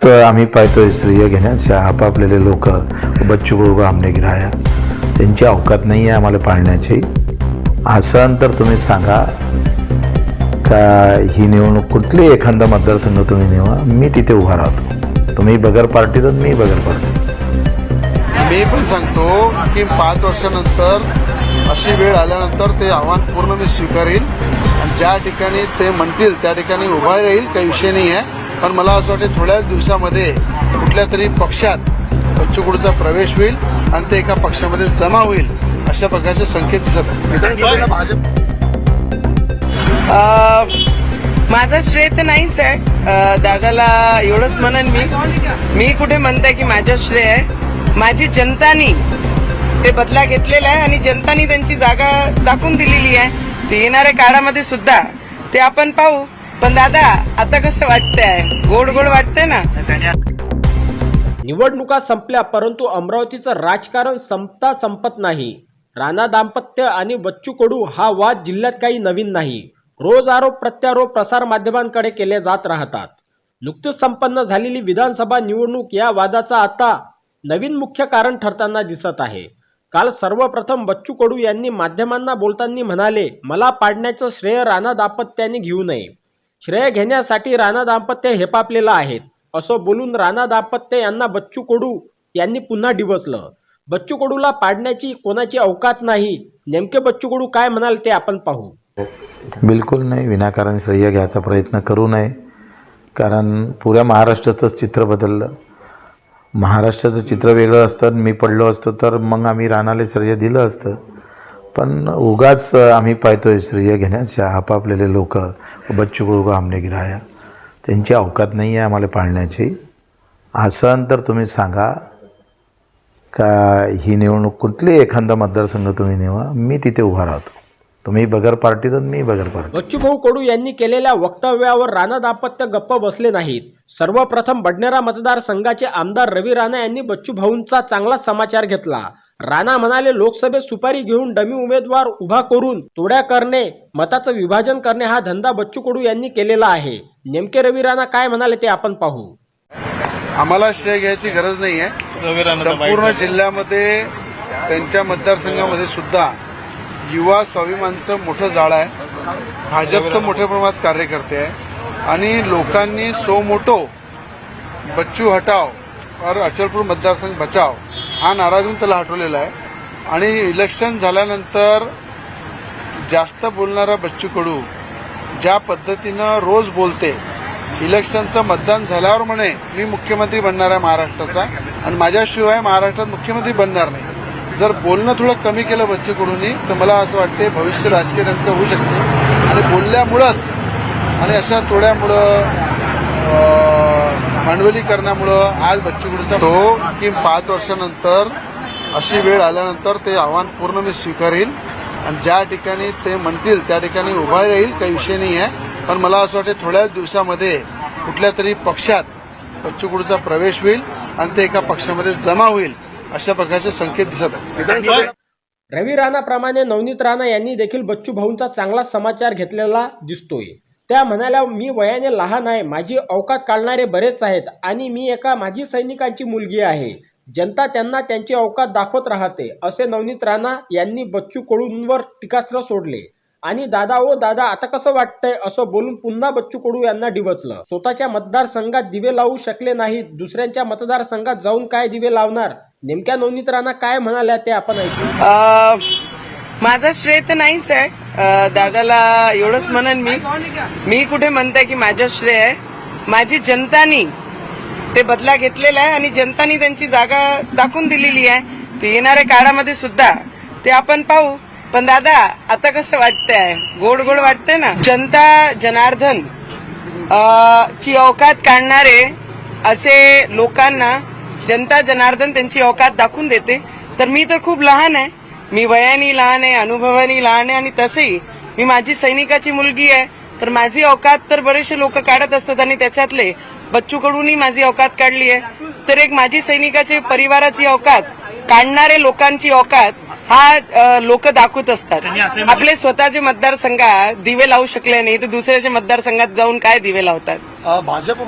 तर आम्ही पाहतोय श्रेय घेण्याच्या आपापलेले लोक बच्चू कडू आमने गिराया. त्यांची अवकात नाही आहे आम्हाला पाळण्याची. असं तर तुम्ही सांगा. का ही निवडणूक कुठली एखादा मतदारसंघ तुम्ही निवडा? मी तिथे उभा राहतो. तुम्ही बगर पार्टी तर मी बगर पार्टी मी पण सांगतो की पाच वर्षानंतर अशी वेळ आल्यानंतर ते आव्हान पूर्ण मी स्वीकारेल ज्या ठिकाणी ते म्हणतील त्या ठिकाणी उभा राहील काही विषय नाही आहे. पण मला असं वाटतं थोड्याच दिवसामध्ये कुठल्या तरी पक्षात बच्चूकडूचा प्रवेश होईल आणि ते एका पक्षामध्ये जमा होईल अशा प्रकारचे संकेत दिसत आहेत. माझा श्रेय तर नाहीच आहे. दादाला एवढंच म्हणन मी. मी कुठे म्हणते की माझा श्रेय आहे. माझी जनतानी ते बदला घेतलेला आहे आणि जनतानी त्यांची जागा दाखवून दिलेली आहे. ते येणाऱ्या काळामध्ये सुद्धा ते आपण पाहू. पण दादा आता कसं वाटतंय? गोड गोड वाटतंय ना? निवडणुका संपल्या परंतु अमरावतीचं राजकारण संपता संपत नाही. राणा दाम्पत्य आणि बच्चू कडू हा वाद जिल्ह्यात काही नवीन नाही. रोज आरोप प्रत्यारोप प्रसार माध्यमांकडे केले जात राहतात. नुकतीच संपन्न झालेली विधानसभा निवडणूक या वादाचा आता नवीन मुख्य कारण ठरताना दिसत आहे. काल सर्वप्रथम बच्चू कडू यांनी माध्यमांना बोलताना म्हणाले मला पाडण्याचं श्रेय राणा दाम्पत्याने घेऊ नये. श्रेय घेण्यासाठी राणा दाम्पत्य हेपापलेलं आहेत. असं बोलून राणा दाम्पत्य यांना बच्चू कडू यांनी पुन्हा डिवसलं बच्चू कडूला पाडण्याची कोणाची अवकात नाही. नेमके बच्चू कडू काय म्हणाल ते आपण पाहू. बिलकुल नाही. विनाकारण श्रेय घ्यायचा प्रयत्न करू नये. कारण पुऱ्या महाराष्ट्राचंच चित्र बदललं. महाराष्ट्राचं चित्र वेगळं असतं. आणि मी पडलो असतो तर मग आम्ही राणाला श्रेय दिलं असतं. पण उगाच आम्ही पाहतोय श्रेय घेण्याच्या आपापलेले लोक बच्चू कडू आमने गिराया त्यांची अवकात नाही आहे आम्हाला पाळण्याची. असं तर तुम्ही सांगा का ही निवडणूक कुठली एखादा मतदारसंघ तुम्ही निवा मी तिथे उभा राहतो. तुम्ही बगर पार्टी तर मी बगर पार्टी बच्चू भाऊ कडू यांनी केलेल्या वक्तव्यावर राणा दाम्पत्य गप्प बसले नाहीत. सर्वप्रथम बडनेरा मतदारसंघाचे आमदार रवी राणा यांनी बच्चू भाऊंचा चांगला समाचार घेतला. राणा म्हणाले लोकसभेत सुपारी घेऊन डमी उमेदवार उभा करून तोड्या करणे मताचं विभाजन करणे हा धंदा बच्चू कडू यांनी केलेला आहे. नेमके रवी राणा काय म्हणाले ते आपण पाहू. आम्हाला श्रेय घ्यायची गरज नाही आहे संपूर्ण जिल्ह्यामध्ये त्यांच्या मतदारसंघामध्ये सुद्धा युवा स्वाभिमानचं मोठं जाळं आहे. भाजपचं मोठ्या प्रमाणात कार्यकर्ते आहे. आणि लोकांनी सो मोटो बच्चू हटाव और अचलपूर मतदारसंघ बचाव हा नाराजून त्याला हटवलेला आहे. आणि इलेक्शन झाल्यानंतर जास्त बोलणारा बच्चू कडू ज्या पद्धतीनं रोज बोलते इलेक्शनचं मतदान झाल्यावर म्हणे मी मुख्यमंत्री बनणार आहे महाराष्ट्राचा. आणि माझ्याशिवाय महाराष्ट्रात मुख्यमंत्री बनणार नाही. जर बोलणं थोडं कमी केलं बच्चू कडूंनी तर मला असं वाटते भविष्य राजकीय त्यांचं होऊ शकते. आणि बोलल्यामुळंच आणि अशा तोड्यामुळं भांडवलीकरणामुळं आज बच्चूकडूचा तो की पाच वर्षानंतर अशी वेळ आल्यानंतर ते आव्हान पूर्ण मी स्वीकारेल. आणि ज्या ठिकाणी ते म्हणतील त्या ठिकाणी उभा राहील काही विषय नाही आहे पण मला असं वाटतं थोड्याच दिवसामध्ये कुठल्या तरी पक्षात बच्चूकडूचा प्रवेश होईल आणि ते एका पक्षामध्ये जमा होईल अशा प्रकारचे संकेत दिसत आहेत. रवी राणाप्रमाणे नवनीत राणा यांनी देखील बच्चू भाऊंचा चांगला समाचार घेतलेला दिसतोय. त्या म्हणाल्या मी वयाने लहान आहे. माझी अवकात काढणारे बरेच आहेत आणि मी एका माजी सैनिकांची मुलगी आहे. जनता त्यांना त्यांची अवकात दाखवत राहते असे नवनीत राणा यांनी बच्चू कडूंवर टीकास्त्र सोडले. आणि दादा ओ दादा आता कसं वाटतंय? असं बोलून पुन्हा बच्चू कडू यांना डिवचलं. स्वतःच्या मतदारसंघात दिवे लावू शकले नाहीत. दुसऱ्यांच्या मतदारसंघात जाऊन काय दिवे लावणार? नेमक्या नवनीत राणा काय म्हणाल्या ते आपण ऐकू माझा श्रेय तर नाहीच आहे. दादाला एवढंच म्हणन मी. मी कुठे म्हणते की माझं श्रेय आहे. माझी जनतानी ते बदला घेतलेला आहे आणि जनतानी त्यांची जागा दाखवून दिलेली आहे. ते येणाऱ्या काळामध्ये सुद्धा ते आपण पाहू. पण दादा आता कसं वाटतंय? गोड गोड वाटतंय ना? जनता जनार्दन ची अवकात काढणारे असे लोकांना जनता जनार्दन त्यांची अवकात दाखवून देते. तर मी तर खूप लहान आहे. मी वयाने लहान आहे अनुभवाने लहान आहे आणि तसंही मी माझी सैनिकाची मुलगी आहे. तर माझी अवकात तर बरेचसे लोक काढत असतात आणि त्याच्यातले बच्चू कडूनही माझी अवकात काढली आहे. तर एक माझी सैनिकाची परिवाराची अवकात काढणारे लोकांची अवकात हा लोक दाखवत असतात. आपले स्वतःचे मतदारसंघात दिवे लावू शकले नाही तर दुसऱ्याच्या मतदारसंघात जाऊन काय दिवे लावतात? भाजप